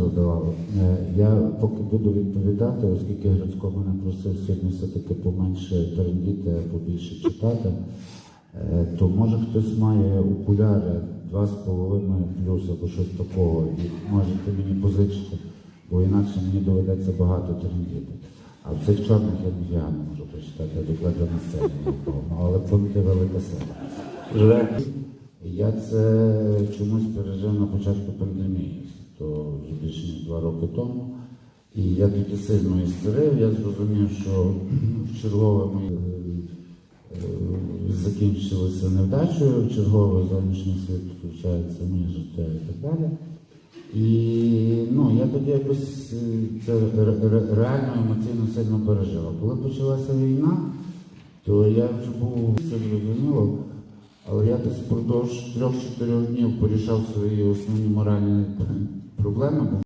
Е, Я поки буду відповідати, оскільки Грицько мене просив сьогодні все-таки поменше трендіти, а побільше читати, е, то може хтось має окуляри 2,5 плюс або щось такого, і можете мені позичити, бо інакше мені доведеться багато трендіти. А в цих чорних я не можу прочитати, я докладу на сцені, але помните велика сила. Я це чомусь пережив на початку пандемії, то більше два роки тому. І я тоді сильно істерив, я зрозумів, що в чергове мої е, закінчилося невдачею, в чергове зовнішній світ включається моє життя і так далі. І ну, я тоді якось е, це ре- ре- реально емоційно сильно пережив. Коли почалася війна, то я вже був це зрозуміло. Але я десь впродовж трьох-чотирьох днів порішав свої основні моральні проблеми.